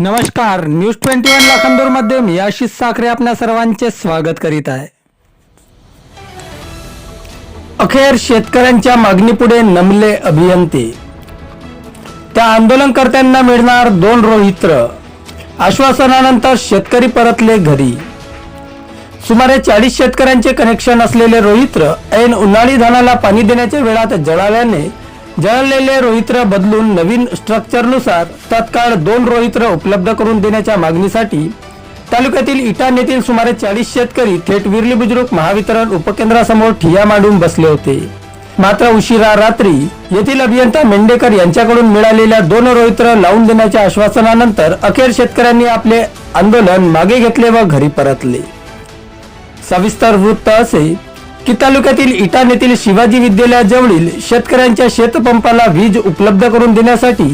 नमस्कार news twenty one लाखांदूरमध्ये मी आशिष साखरे आपल्या सर्वांचे स्वागत करीत आहे. अखेर शेतकऱ्यांच्या मागणीपुढे नमले अभियंते. त्या आंदोलनकर्त्यांना मिळणार दोन रोहित्र. आश्वासनानंतर शेतकरी परतले घरी. सुमारे चाळीस शेतकऱ्यांचे कनेक्शन असलेले रोहित्र ऐन उन्हाळी धानाला पाणी देण्याच्या वेळात जळाल्याने जळलेले रोहित्र बदलून नवीन स्ट्रक्चरनुसार तत्काळ दोन रोहित्र उपलब्ध करून देण्याच्या मागणीसाठी तालुक्यातील इटान येथील सुमारे चाळीस शेतकरी थेट विरली बुजुर्ग महावितरण उपकेंद्रासमोर ठिया मांडून बसले होते. मात्र उशिरा रात्री येथील अभियंता मेंढेकर यांच्याकडून मिळालेल्या दोन रोहित्र लावून देण्याच्या आश्वासनानंतर अखेर शेतकऱ्यांनी आपले आंदोलन मागे घेतले व घरी परतले. सविस्तर वृत्त असे की तालुक्यातील इटान येथील शिवाजी विद्यालयाजवळील शेतकऱ्यांच्या शेतपंपाला वीज उपलब्ध करून देण्यासाठी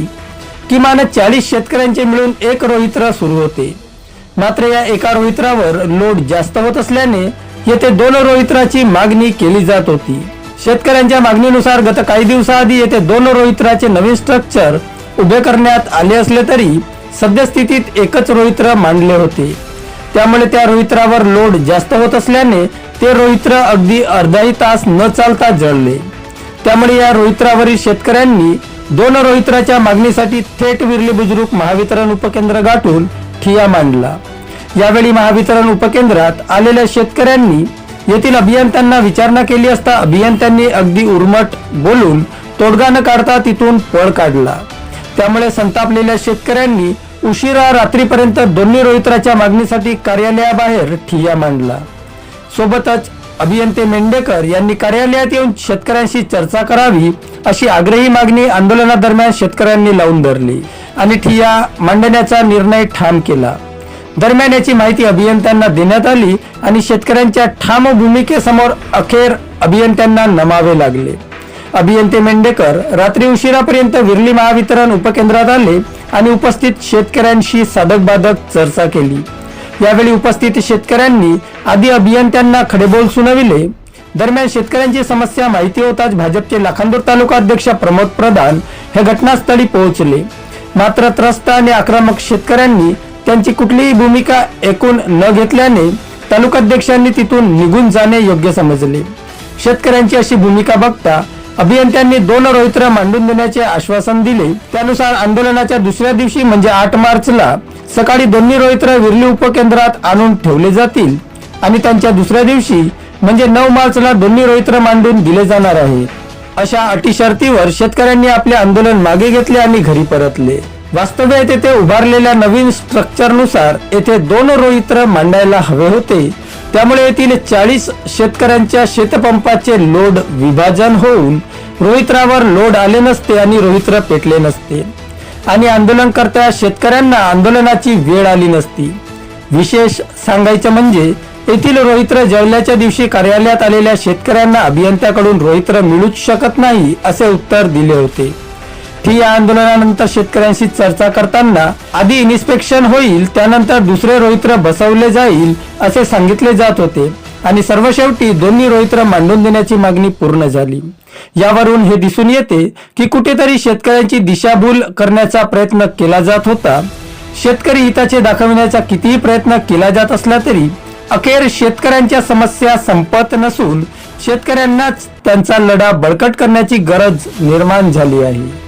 किमान चाळीस शेतकऱ्यांचे मिळून एक रोहित्र सुरू होते. मात्र या एका रोहित्रावर लोड जास्त होत असल्याने येथे दोन रोहित्राची मागणी केली जात होती. शेतकऱ्यांच्या मागणीनुसार गत काही दिवसाआधी येथे दोन रोहित्राचे नवीन स्ट्रक्चर उभे करण्यात आले असले तरी सद्यस्थितीत एकच रोहित्र मांडले होते. त्यामुळे त्या रोहित्रावर लोड जास्त होत असल्याने ते रोहित्र अगदी अर्धाही तास न चालता जळले. त्यामुळे या रोहित्रावरील शेतकऱ्यांनी दोन रोहित्राच्या मागणीसाठी थेट विरली बुजुर्ग महावितरण उपकेंद्र गाठून ठिया मांडला. यावेळी महावितरण उपकेंद्रात आलेल्या शेतकऱ्यांनी येथील अभियंत्यांना विचारणा केली असता अभियंत्यांनी अगदी उर्मट बोलून तोडगा न काढता तिथून पळ काढला. त्यामुळे संतापलेल्या शेतकऱ्यांनी उशिरा रात्रीपर्यंत दोन्ही रोहित्राच्या मागणीसाठी कार्यालयाबाहेर ठिय्या मांडला. सोबतच अभियंते मेंढेकर यांनी कार्यालयात येऊन शेतकऱ्यांशी चर्चा करावी अशी आग्रही मागणी आंदोलनादरम्यान शेतकऱ्यांनी लावून धरली आणि ठिय्या मांडण्याचा निर्णय ठाम केला. दरम्यान याची माहिती अभियंत्यांना देण्यात आली आणि शेतकऱ्यांच्या ठाम भूमिकेसमोर अखेर अभियंत्यांना नमावे लागले. अभियंते मेंढेकर रात्री उशिरापर्यंत विरली महावितरण उपकेंद्रात आले आणि उपस्थित शेतकऱ्यांशी साधक बाधक चर्चा केली. यावेळी उपस्थित शेतकऱ्यांनी आधी अभियंत्यांना खडेबोल सुनाविले. दरम्यान शेतकऱ्यांची समस्या माहिती होताच भाजपचे लाखांदूर तालुका अध्यक्ष प्रमोद प्रधान हे घटनास्थळी पोहोचले. मात्र त्रस्त आणि आक्रमक शेतकऱ्यांनी त्यांची कुठलीही भूमिका ऐकून न घेतल्याने तालुकाध्यक्षांनी तिथून निघून जाणे योग्य समजले. शेतकऱ्यांची अशी भूमिका बघता अभियंत्यांनी दोन रोहित्र मांडून देण्याचे आश्वासन दिले. त्यानुसार आंदोलनाच्या दुसऱ्या दिवशी म्हणजे आठ मार्चला सकाळी दोन्ही रोहित्र विरली उपकेंद्रात आणून ठेवले जातील. आणि त्यांच्या दुसऱ्या दिवशी म्हणजे नऊ मार्चला दोन्ही रोहित्र मांडून दिले जाणार आहे. अशा अटी शर्तीवर शेतकऱ्यांनी आपले आंदोलन मागे घेतले आणि घरी परतले. वास्तव्यात येथे उभारलेल्या नवीन स्ट्रक्चरनुसार येथे दोन रोहित्र मांडायला हवे होते. त्यामुळे येथील चाळीस शेतकऱ्यांच्या शेतपंपाचे लोड विभाजन होऊन रोहित्रावर लोड आले नसते आणि रोहित्र पेटले नसते. आणि आंदोलनकर्त्या शेतकऱ्यांना आंदोलनाची वेळ आली नसती. विशेष सांगायचं म्हणजे येथील रोहित्र जळल्याच्या दिवशी कार्यालयात आलेल्या शेतकऱ्यांना अभियंत्याकडून रोहित्र मिळूच शकत नाही असे उत्तर दिले होते. ठिय्या आंदोलनानंतर शेतकऱ्यांशी चर्चा करताना आधी इन्स्पेक्शन होईल त्यानंतर दुसरे रोहित्र बसवले जाईल असे सांगितले जात होते. आणि सर्व शेवटी दोन्ही रोहित्र मांडून देण्याची मागणी पूर्ण झाली. यावरून हे दिसून येते की कुठेतरी शेतकऱ्यांची दिशाभूल करण्याचा प्रयत्न केला जात होता. शेतकरी हिताचे दाखविण्याचा कितीही प्रयत्न केला जात असला तरी अखेर शेतकऱ्यांच्या समस्या संपत नसून शेतकऱ्यांनाच त्यांचा लढा बळकट करण्याची गरज निर्माण झाली आहे.